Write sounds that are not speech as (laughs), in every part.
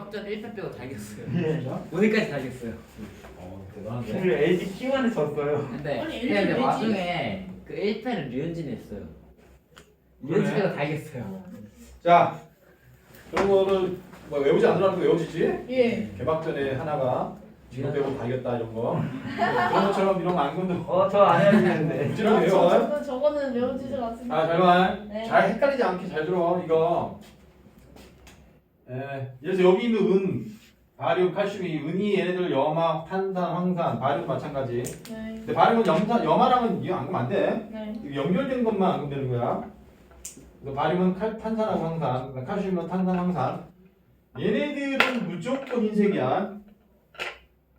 개막전 1패 빼고 다 이겼어요. 진짜? 오늘까지 다 이겼어요. 어 대단한데. 오늘 LG T1에 졌어요. 근데 아니, 근데 일패 와중에 그 1패를 류현진이 했어요. 그래? 류현진 빼고 다 이겼어요. 자 그런 거를 뭐 외우지 않으라는 거 외워지지? 예. 개막전에 하나가 지금 빼고 다 이겼다 이런 거. 그런 것처럼 이런 거 안 건드. 어, 저 안 해야 되는데. (laughs) 부지런히 저, 외워. 저는 저거는 외워지지가 않습니다. 아, 잘만. 네. 잘 헷갈리지 않게 잘 들어. 이거. 예. 그래서 여기 있는 은, 바륨, 칼슘 이 은이 얘네들 염화, 탄산, 황산, 바륨 마찬가지. 네. 근데 바륨은 염산, 염화랑은 이거 안 그러면 안 돼. 네. 이거 연결된 것만 안 그러면 되는 거야. 그래서 바륨은 칼, 탄산하고 황산, 칼슘은 탄산, 황산. 얘네들은 무조건 흰색이야.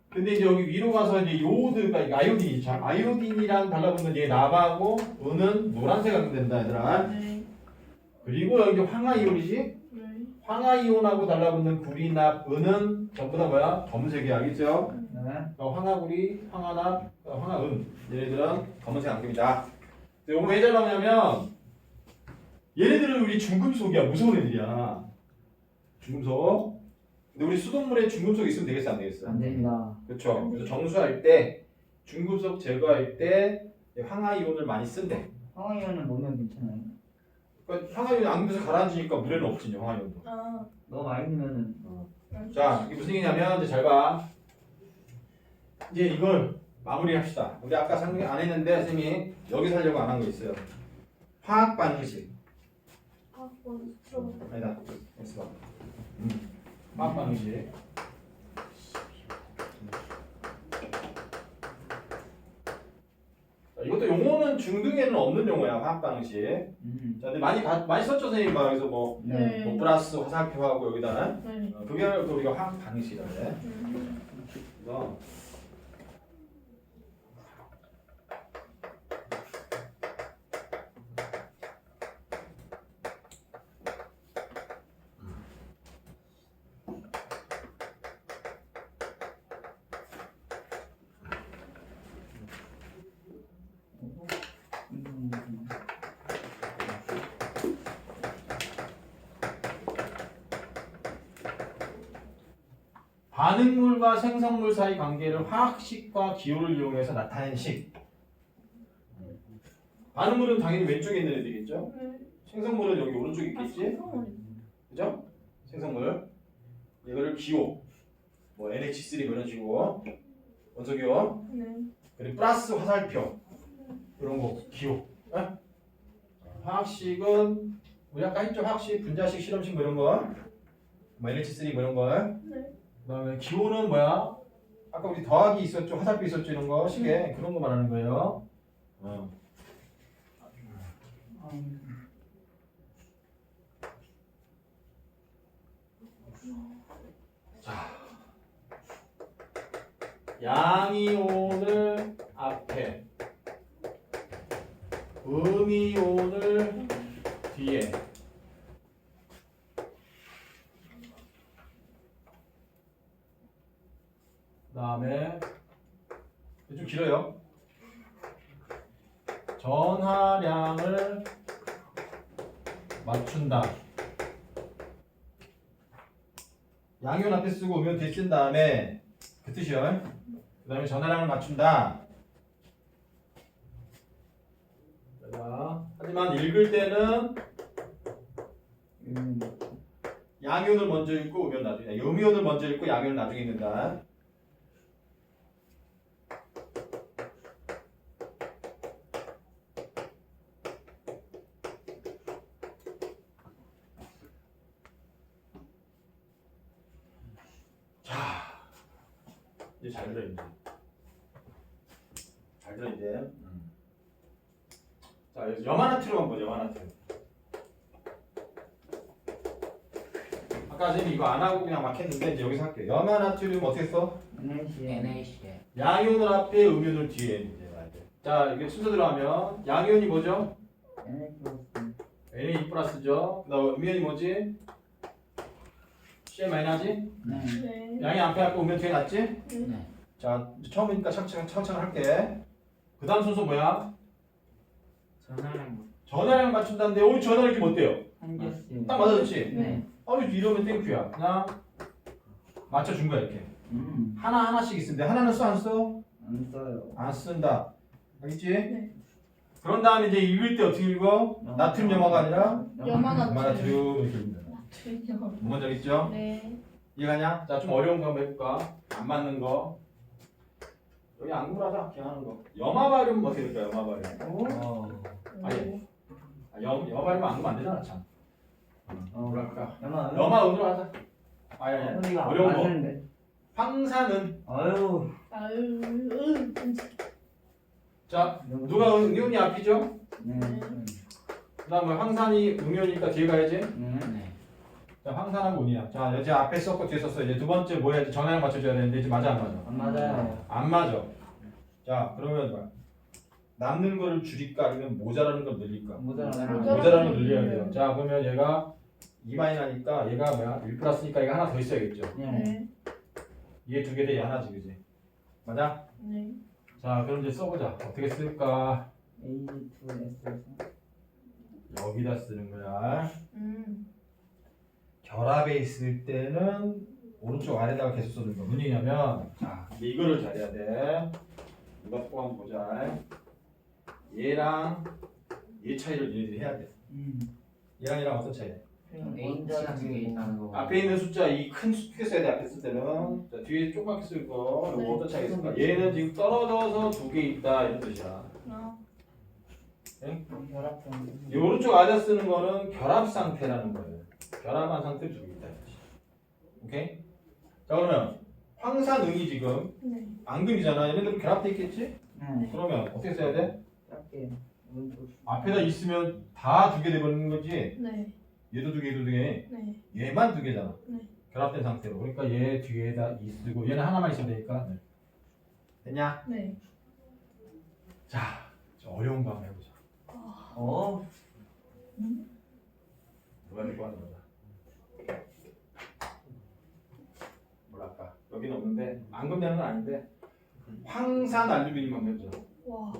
근데 이제 여기 위로 가서 이제 요오드가 이게 아이오딘이 자, 아이오딘이랑 달라붙는 얘 나하고 은은 노란색 하면 된다 얘들아. 네. 그리고 여기 황화 이온이지? 네. 황화이온하고 달라붙는 구리납, 은은 전부 다 뭐야? 검은색이야, 알겠죠? 네. 어, 황화구리, 황화납, 어, 황화은 얘네들은 검은색 안경이다. 근데 이거 왜 잘 나오냐면 얘네들은 우리 중금속이야, 무서운 애들이야. 중금속. 근데 우리 수돗물에 중금속 있으면 되겠어, 안 되겠어? 안 됩니다. 그렇죠. 그래서 정수할 때 중금속 제거할 때 황화이온을 많이 쓴대. 황황이면은 먹으면 괜찮아요. 그러니까 황화이온 안경에서 가라앉으니까 물에는 없지, 이제 황화이온도. 아. 너무 많이 넣으면은 자, 이게 무슨 얘기냐면 이제 잘 봐. 이제 이걸 마무리합시다. 우리 아까 상안 했는데 선생님이 여기서 하려고 안 한 거 있어요. 화학 방식. 아, 뭐 들어봐. 아니다. 봐. 음. 화학 방식. 자, 이것도 용어는 중등에는 없는 용어야 화학 방식. 음. 자, 근데 많이 봐- 많이 썼죠 선생님 막 그래서 뭐, 네. 뭐 플러스 화살표하고 여기다 네. 어, 그게 또 우리가 화학 방식이라 그래. 음. 그래서 음. 반응물과 생성물 사이 관계를 화학식과 기호를 이용해서 나타낸 식. 반응물은 당연히 왼쪽에 있는 애들이겠죠. 네. 생성물은 여기 오른쪽에 아, 있겠지. 그죠? 생성물. 이거를 기호. 뭐 NH3 뭐 이런 식으로 원소기호. 네. 그리고 플러스 화살표. 이런 거 기호. 예? 화학식은 우리 아까 했죠. 화학식, 분자식, 실험식 뭐 이런 거. 뭐 NH3 뭐 이런 거. 네. 그다음에 기호는 뭐야? 아까 우리 더하기 있었죠, 화살표 있었죠, 이런 거 시계 그런 거 말하는 거예요. 어. 양이온을 앞에, 음이온을 뒤에. 다음에 좀 길어요. 전하량을 맞춘다. 양이온 앞에 쓰고 음이온 뒤에 쓴 다음에 그 뜻이요. 그 다음에 전하량을 맞춘다. 자, 하지만 읽을 때는 음. 양이온을 먼저 읽고 음이온 나중에 음이온을 먼저 읽고 양이온을 나중에 읽는다. 이제 잘 들어 이제. 잘 들어 이제. 음. 자 여기서 염화나트륨 한번 보자 염화나트륨. 아까 선생님 이거 안 하고 그냥 막 했는데 이제 여기서 할게요. 염화나트륨 어떻게 써? NaCl. NAC. 양이온을 앞에 음이온을 뒤에 이제 돼. 자 이게 순서 들어가면 양이온이 뭐죠? Na 플러스. Na 플러스죠. 그다음 음이온이 뭐지? Cl 마이너지? 네. 네. 양이 앞에 앞에 음이온 뒤에 놨지? 네. 자 처음이니까 차근차근 차근차근 할게. 그 다음 순서 뭐야? 전화랑 전화량 맞춘다는데 오늘 전화량이 어때요? 한 개씩. 딱 맞아졌지? 네. 아니 이러면 땡큐야. 그냥 맞춰준 거야 이렇게. 음. 하나 하나씩 있는데 하나는 써 안 써? 안 써요. 안 쓴다. 알겠지? 네. 그런 다음에 이제 읽을 때 어떻게 읽어? 나트륨 염화가 아니라 염화나- 염화나트륨 이렇게 읽는다. 틀려. 뭔지 알겠죠? 네. 이해가냐? 자, 좀 어려운 거 한번 해볼까? 안 맞는 거. 여기 안 구라자, 그냥 하는 거. 염화 발음 어떻게 될까, 염화 발음? 어. 아니. 아, 염, 염화 발음 안 하면 안 되잖아, 참. 어. 뭐랄까. 염화. 염화 으로 하자. 아니, 아니, 아니. 어려운 거. 아는데. 황사는. 아유. 아유, 으. 자, 누가 은- 니은이 앞이죠? 네. 그 다음에 황산이 음이오니까 뒤에 가야지. 네. 네. 자, 황산하고 운이야. 자, 이제 앞에 썼고 뒤에 썼어. 이제 두 번째 뭐 해야지? 정해랑 맞춰줘야 되는데, 이제 맞아, 안 맞아? 안 맞아요. 안 맞아. 자, 그러면 뭐야? 남는 거를 줄일까 아니면 모자라는 걸 늘릴까? 모자라는 모자라- 모자라는 걸 늘려야 돼요. 자, 그러면 얘가 2마이 나니까 얘가 뭐야? 1 플러스니까 얘가 하나 더 있어야겠죠. 네. 네. 얘 두 개대 하나지, 그지? 맞아? 네. 자, 그럼 이제 써보자. 어떻게 쓸까? A2S에서 여기다 쓰는 거야. 음. 결합에 있을 때는 오른쪽 아래다가 계속 써주는 거. 얘기냐면, 자, 근데 이거를 잘해야 돼. 이거 또 한번 보자. 얘랑 얘 차이를 얘네들이 해야 돼. 음. 얘랑 얘랑 어떤 있다는 거. 앞에 있는 숫자 이 큰 숫자 써야 돼 앞에 쓸 때는 자, 뒤에 조그맣게 쓸 거. 네. 이거 어떤 차이 있을까? 얘는 지금 떨어져서 두 개 있다 이런 뜻이야. 아, 혈압형. 이 오른쪽 아래 쓰는 거는 결합 상태라는 거예요. 결합한 상태를. 이거지. 오케이? 자 그러면 황산응이 지금 네. 앙금이잖아. 얘네들은 결합돼 있겠지? 네. 그러면 어떻게 써야 돼? 짧게 오른쪽. 앞에다 있으면 다 두 개 돼버리는 거지. 네. 얘도 두 개, 얘도 두 개. 네. 얘만 두 개잖아. 네. 결합된 상태로. 그러니까 얘 뒤에다 이 쓰고 얘는 하나만 있으면 되니까. 네. 됐냐? 네. 자, 저 어려운 거 한번 해보자. 어. 누가 될거 하는 거다. 뭐랄까? 여기는 없는데 건 아닌데 황산 알루미늄 한번 해보자. 와.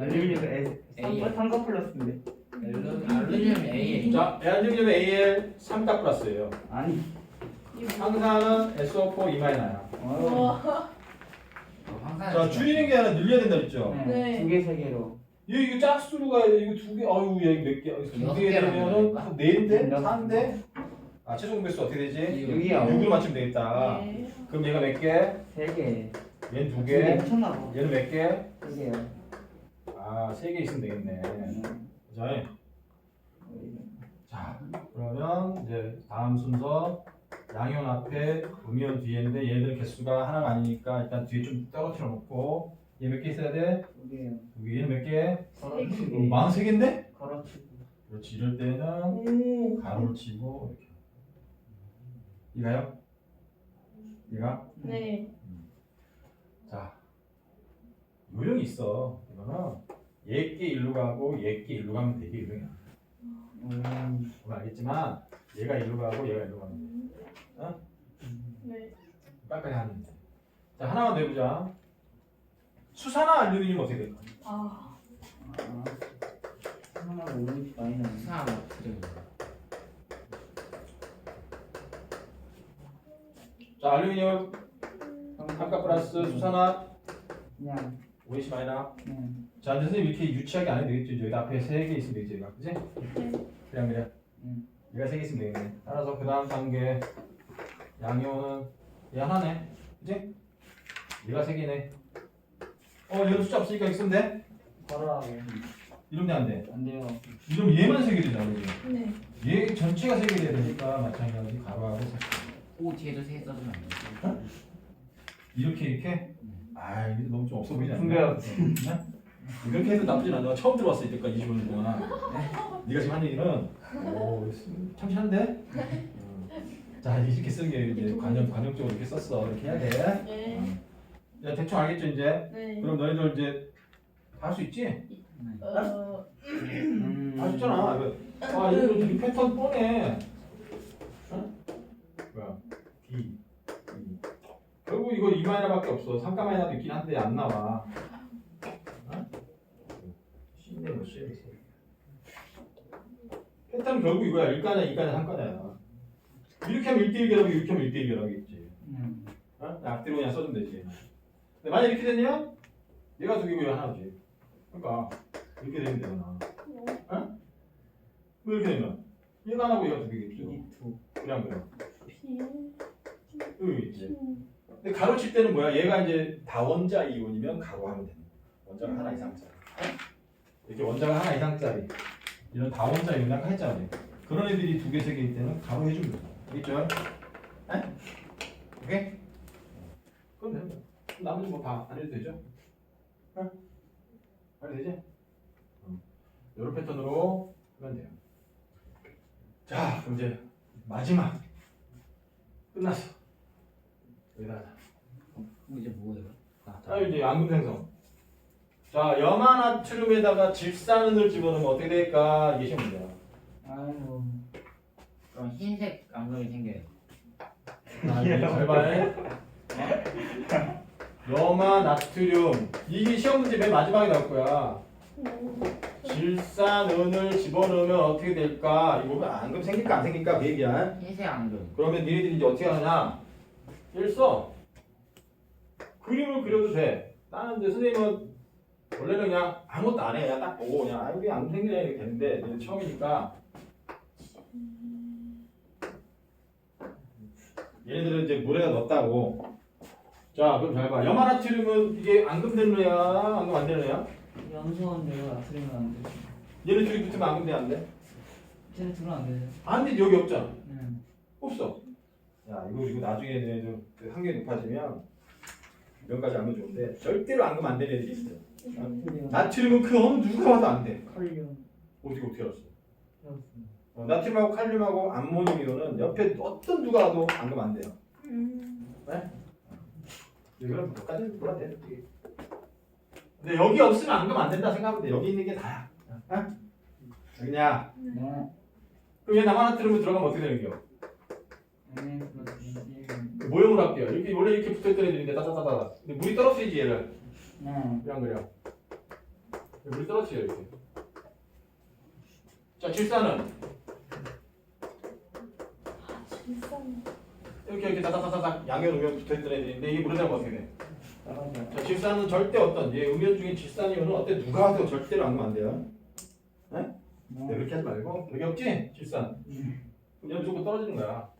알루미늄 S. A. 삼각 플러스인데. 알루- 알루미늄 A. 자, 알루미늄 AL 3가 플러스예요. 아니. 황산은 SO4 2마이너야. 어. 와. 황산. 자, 줄이는 게 아니라 늘려야 된다 그랬죠? 네. 네. 두 개, 세 개로. 얘 이거 짝수로 가야 돼. 이거 두 개. 아유, 얘 몇 개? 여섯 두개 되면은 거니까? 네인데, 여섯 사인데. 아, 최종 공배수 어떻게 되지? 여기요. 6으로 맞추면 되겠다. 네. 그럼 얘가 몇 개? 세 개. 얘는 두두 개. 봐. 얘는 몇 개? 세 개요. 아, 세 개 있으면 되겠네. 음. 자, 자, 그러면 이제 다음 순서 양현 앞에 음이온 뒤에인데 얘들 개수가 하나가 아니니까 일단 뒤에 좀 떨어뜨려 놓고 얘 몇 개 있어야 돼? 두 개요. 여기 얘는 몇 개? 걸어치고. 어, 망세 개인데? 걸어치고. 그렇지 이럴 때는 오. 가로를 치고 이렇게 이가요? 이가? 네. 자 요령이 있어 이거는 얘께 일로 가고 얘께 일로 가면 되게 요령이야 음. 그건 알겠지만 얘가 일로 가고 얘가 일로 가면 돼 네. 빨리빨리 하면 돼 자 하나만 더 해보자 수산화 알루미늄 어떻게 될까? 아. 아. 하나가 오른쪽 많이 나네. 황산 나트륨. 자 알루미늄 삼가 플러스 수산화 그냥. OH 마이너 그냥. 자 선생님 이렇게 유치하게 안 해도 되겠죠 여기 앞에 세 개 있으면 되겠죠 얘가 그지? 네. 그냥 그냥 음. 얘가 세 개 있으면 되겠네 따라서 그 다음 단계 양이온은 얘 하나네 그지? 얘가 세 개네 어 얘는 숫자 없으니까 있으면 돼? 걸어하고. 이러면 안 돼 안 돼요. 이러면 얘만 세 개 되잖아 그지? 네. 얘 전체가 세 개 돼야 되니까 마찬가지 가로하고 세 개. O 뒤에도 세 써주면 안 돼. 이렇게 이렇게? 아 이게 너무 좀 없어 보이지 않나? 네? 이렇게 해도 나쁘진 않아 처음 들어왔어 이때까지 25년 동안 네가 지금 한 얘기는 오 참신한데? 음. 자 이렇게 쓰는 게 이제 관념, 관념적으로 이렇게 썼어 이렇게 해야 돼 네. 야, 대충 알겠죠 이제? 네. 그럼 너희들 이제 할수 있지? 어. 음. 할수 있잖아 이거. 아 이거 이 패턴 뻔해 이거 2마이너밖에 없어 3가 마이너도 있긴 한데 안 나와 어? 몇 C에 있어 패턴은 결국 이거야 1가냐 2가냐 3가냐야 이렇게 하면 1대1 결합이 이렇게 하면 1대1 결합이겠지. 음. 어? 앞뒤로 그냥 써주면 되지. 근데 만약 이렇게 되면 얘가 두 개고 얘가 하나지. 그러니까 이렇게 되면 되잖아. 어? 뭐 이렇게 되면 얘가 하나고 얘가 두 개겠죠. PD2 그냥. 피. 여기 있지. 근데 가로칠 때는 뭐야? 얘가 이제 다원자 이온이면 가로하면 되는 거야. 원자가 하나 이상짜리. 이렇게 원자가 하나 이상짜리. 이런 다원자 이온 아까 했잖아. 우리. 그런 애들이 두 개, 세 개일 때는 가로 해주면 돼. 알겠죠? 에? 오케이? 그럼 되는 거야. 나머지 뭐 다 안 해도 되죠? 어? 안 해도 되지? 음. 이런 패턴으로 하면 돼요. 자, 그럼 이제 마지막. 끝났어. 여기다 하자. 그럼 이제 뭐예요? 아, 자, 이제 앙금 생성. 자, 염화나트륨에다가 질산을 집어넣으면 어떻게 될까? 이게 시험 문제야. 아이고 그럼 흰색 앙금이 생겨요. 잘 봐해. 염화 나트륨. 이게 시험 문제 맨 마지막에 나올 거야. 질산은을 집어넣으면 어떻게 될까? 이거 보면 앙금 생길까 안 생길까 그 얘기야. 흰색 앙금. 그러면 니네들이 이제 어떻게 하느냐? 써. 그림을 그려도 돼. 나는 이제 선생님은 원래는 그냥 아무것도 안 해. 그냥 딱 보고 그냥 아, 이게 안 생기네 이렇게 되는데 얘는 처음이니까 얘네들은 이제 물에다 넣었다고. 자, 그럼 잘 봐. 염화나트륨은 이게 앙금되는 애야? 앙금 안 되는 애야? 염소인데요 나트륨은 안 되죠 얘네 둘이 붙으면 앙금돼 안 돼? 쟤네 둘은 안 되죠 안 돼. 여기 없잖아. 음. 없어. 야 이거 이거 나중에 얘네들 그 확률이 높아지면 몇가지 알면 좋은데 절대로 앙금 안 되는 애들이 있어요. 나트륨 나트륨은 그 어느 누가 봐도 안 돼. 칼륨 어떻게 어떻게 알았어? 어, 나트륨하고 칼륨하고 암모늄 이온은 옆에 어떤 누가 와도 앙금 안 돼요. 이거는 몇가지 몰라 돼. 근데 여기 없으면 앙금 안 된다 생각하면 돼. 여기 있는 게 다야. 어? 여기냐? 네 그럼 얘 남아나트륨으로 들어가면 어떻게 되는 거야? NA 플러스 1그 모형으로 할게요. 이렇게 원래 이렇게 붙어있던 애들인데 따다다다. 근데 물이 떨어뜨리지 얘를. 네 그냥 그려. 물이 떨어지요 이렇게. 자 질산은 질산. 이렇게 이렇게 다다다다닥 양면 음면 붙어있던 애들인데 이게 물에 들어가면 어떻게 돼? 자 질산은 절대 어떤 얘 음면 중에 질산이면은 어때 누가 와도 절대로 안 하면 안 돼요. 네, 네 그렇게 하지 말고 여기 없지 질산. 그럼 무조건 떨어지는 거야.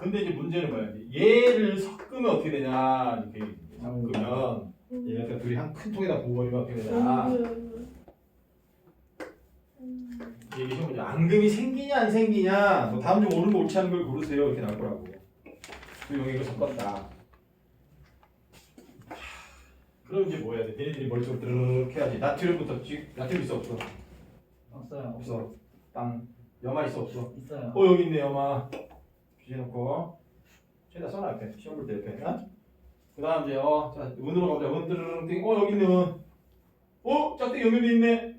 근데 이제 문제는 뭐야? 얘를 섞으면 어떻게 되냐? 이렇게 섞으면 얘네가 둘이 한 큰 통에다 부어버리면 어떻게 되냐? 이게 시험 문제 앙금이 생기냐 안 생기냐 뭐 다음 중 옳은 거 옳지 않은 걸 고르세요 이렇게 나올 거라고 그 용액을 이거 섞었다 그럼 이제 뭐 해야 돼? 얘네들이 머릿속으로 드르륵 해야지 나트륨부터 지 나트륨 있어 없어? 없어요 없어 땅 염화 있어 없어? 있어요 어 여기 있네 염화 뒤져놓고 최다 써놔 옆에 시험 볼 때 옆에 어? 그 다음 이제 어 자 은으로 가보자 은 드르륵 띵. 어 여기 있네 은 어? 짝대기 연결돼 있네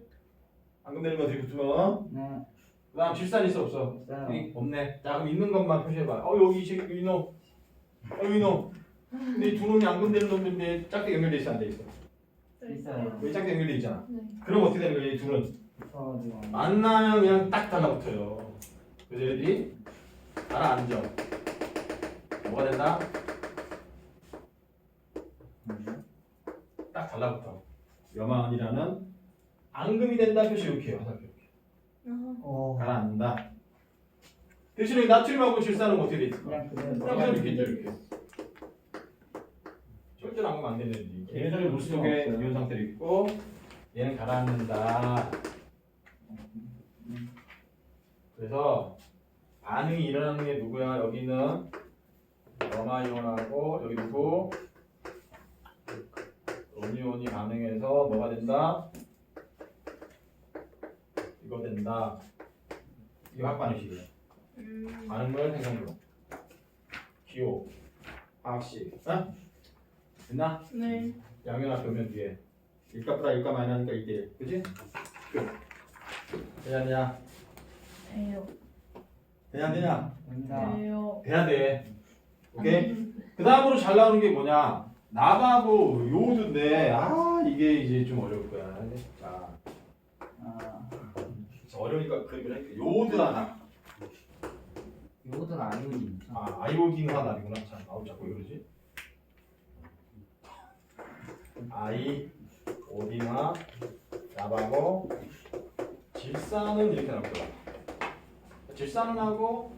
앙금 되는 거 어떻게 붙으면 네 그 다음 질산 있어 없어? 없어요 여기 없네. 자 그럼 있는 것만 표시해봐. 어 여기 이 새끼 이놈. 어 이놈. 근데 이두 놈이 앙금되는 놈인데 짝대 연결돼 있어 안 돼 있어? 있어요. 왜 짝대 연결돼 있잖아. 네. 그럼 어떻게 되는 거야 이 둘은? 붙어가지고 만나면 그냥 딱 달라붙어요. 그래서 얘들이 가라앉아. 뭐가 된다? 딱 달라붙어. 염화이라는 앙금이 된다 표시 이렇게 해요. 화살표 이렇게. 어 가라앉는다. 대신에 나트륨하고 질산은 어떻게 돼 있을까? 그냥 그대로 그냥 이렇게 있죠 이렇게 절대로 안 가면 안 되는 애들이 얘네들은 물 속에 이온 상태로 있고 얘는 가라앉는다 그래서 반응이 일어나는 게 누구야 여기는 염화이온하고 여기 누구 음이온이 반응해서 뭐가 된다 이거 된다 이게 확반응식이야 반응물 생성물 기호 화학식 어? 됐나? 네. 양면합 변면 뒤에 일값 보다 일값 많이 나니까 1대1 그지? 끝 되냐 안 되냐? 돼요. 되냐 안 되냐? 됩니다 돼요. 돼야 돼 오케이? 음, 그 다음으로 잘 나오는 게 뭐냐 나바고 요오드인데 아 이게 이제 좀 어려울 거야 자 아 어려우니까 그림을 할게. 요드 하나. 요거는 아이오딘. 아 아이오딘 하나 이구나. 참 아우 자꾸 왜 그러지? 아이 오딘화 나바고 질산은 이렇게 나올 거야. 질산은 하고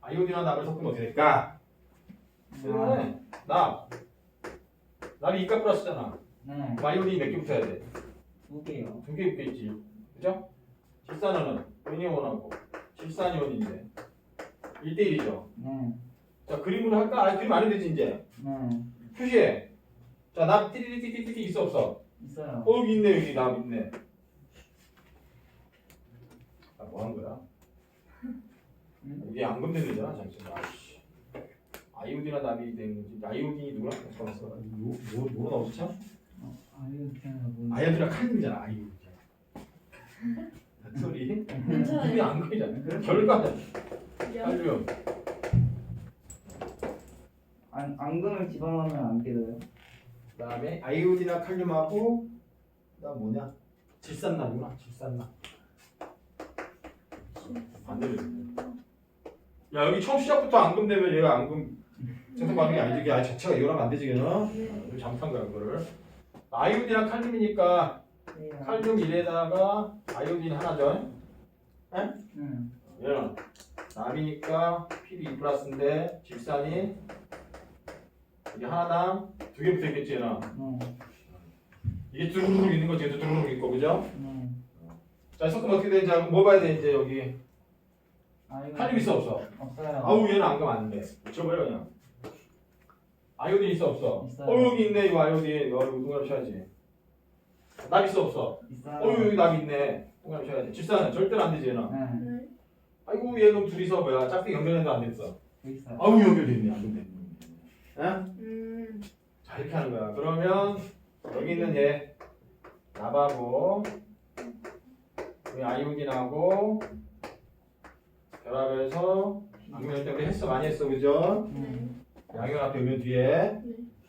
아이오딘화 납을 섞으면 어떻게 될까? 그러네. 납. 납이 이가 플러스잖아. 네. 그럼 아이오딘이 몇개 붙어야 돼? 두 개요. 두 개 붙겠지. 그죠? 질산은 은이온하고 질산이온인데 1대1이죠. 네. 자 그림으로 할까? 아 그림 안 해도 되지 이제. 네. 표시해. 자, 납 띠리띠리띠리 있어 없어? 있어요. 어 여기 있네 여기 납 있네. 아, 뭐 하는 거야? 이게 앙금되는잖아 잠시만. 아이씨. 아이오딘이나 납이 되는 거지. 아이오딘이 누구야? 잠깐만 있어. 뭐, 뭐, 뭐가 나오지 참? 아이오딘이랑 칼륨이잖아 아이오딘. 소리. 이게 괜찮아요. 앙금이잖아. 결과 야, 칼륨. 안 앙금을 집어넣으면 안 깨져요. 그다음에 아이오딘이나 칼륨하고 그다음 뭐냐? 질산납이구나. 질산납. 반대로. 야 여기 처음 시작부터 앙금되면 얘가 앙금 생성 반응이 아니지 이게 아예 자체가 이거라면 안 되지 걔는 네. 여기 잘못한 거야 그거를 아이오딘이랑 칼륨이니까 네. 칼륨 1에다가 아이오딘 하나죠 응. 얘는 납이니까 PB 플러스인데 질산이 이게 하나당 두 개 붙어있겠지 얘는 네. 이게 두루룩 있는 거지 두루룩 있고 그죠? 네. 자 섞으면 어떻게 되는지 알고 뭐 봐야 돼 이제 여기 칼륨 있어 없어? 없어요. 아우 얘는 안 가면 안 돼. 붙여버려 그냥. 아이오딘 있어 없어? 있어요. 어 여기 있네 이거 아이오딘. 어 이거 동그라미 쳐야지. 납 있어 없어? 있어요. 어 여기 납 있네. 동그라미 쳐야지. 질산은 절대로 안 되지 얘는. 네. 네. 아이고 얘 그럼 둘이서 뭐야 짝대 연결해도 안 됐어. 여기 있어요. 아우 연결됐네 안 됐네. 에? 음. 자 이렇게 하는 거야. 그러면 여기 있는 얘 납하고 여기 아이오딘하고 결합해서 양면 때문에 했어 많이 했어 그죠? 네. 양면 앞에 오면 뒤에 네.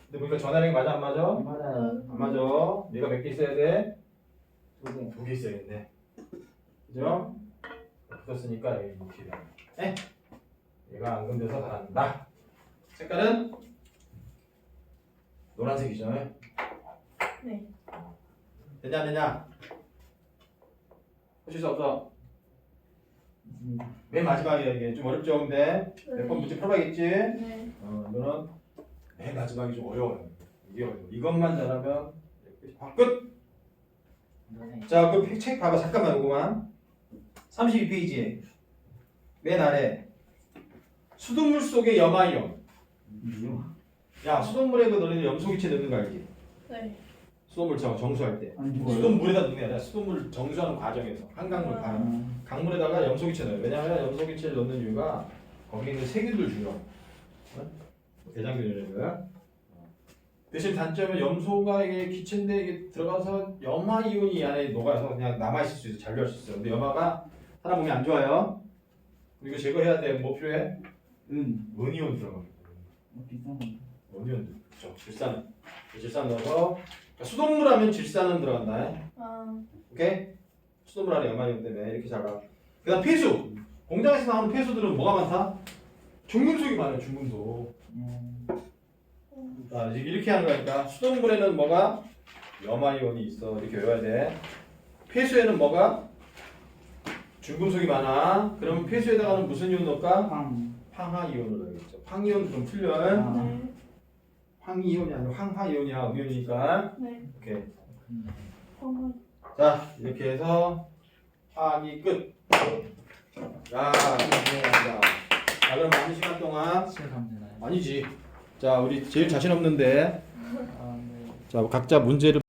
근데 보니까 전화량이 맞아 안 맞아? 맞아요. 안 맞아 얘가 몇 개 있어야 돼? 두 개. 두개 있어야겠네 그죠? 붙었으니까 여기 이렇게 되네 에? 얘가 앙금돼서 달아난다 색깔은 노란색이죠 네. 되냐 안 되냐? 하실 수 없어. 맨 마지막이야 이게 좀 어렵죠 근데 몇번 문제 풀어봐야겠지? 네. 어, 이거는 맨 마지막이 좀 어려워요. 이게 어려워. 이것만 잘하면 아, 끝. 네. 자, 그책 봐봐. 잠깐만 요거만. 32페이지에 맨 아래 수돗물 속의 염화이온. 야, 수돗물에 그 너희들 염소기체 넣는 거 알지? 네. 수돗물처럼 정수할 때. 안 죽어요. 수돗물에다 넣는 게 아니라 수돗물 정수하는 과정에서 한강물 아. 강, 음. 강물에다가 염소기체 넣어요. 왜냐하면 염소기체를 넣는 이유가 거기 있는 세균들 죽여. 어? 대장균이라는 거야. 대신 단점은 염소가 이게 기체인데 이게 들어가서 염화 이온이 안에 녹아서 그냥 남아 있을 수 있어 잔류할 수 있어요. 근데 염화가 사람 몸에 안 좋아요. 그리고 제거해야 돼. 뭐 필요해? 은. 은이온 들어갑니다. 어, 비싼 거. 은이온 그렇죠. 질산. 질산 넣어서 그러니까 수돗물 하면 질산은 들어간다. 아. 오케이? 수돗물 안에 염화이온 때문에 이렇게 잘 봐. 그다음 폐수. 공장에서 나오는 폐수들은 뭐가 많다? 중금속이 많아요. 중금속. 음. 아, 지금 이렇게 하는 거니까 수돗물에는 뭐가 염화이온이 있어 이렇게 외워야 돼. 폐수에는 뭐가 중금속이 많아. 그러면 폐수에다가는 무슨 이온 넣을까? 황. 황화이온을 넣어야겠죠. 황이온 좀 틀려. 아. 네. 황이온이 아니고 황화이온이야 음이온이니까 네. 이렇게. 자 이렇게 해서 화학이 끝. 야, 자, 자 그럼 많은 시간 동안 시작하면 되나요? 아니지. 자 우리 제일 자신 없는데 아, 네. 자 각자 문제를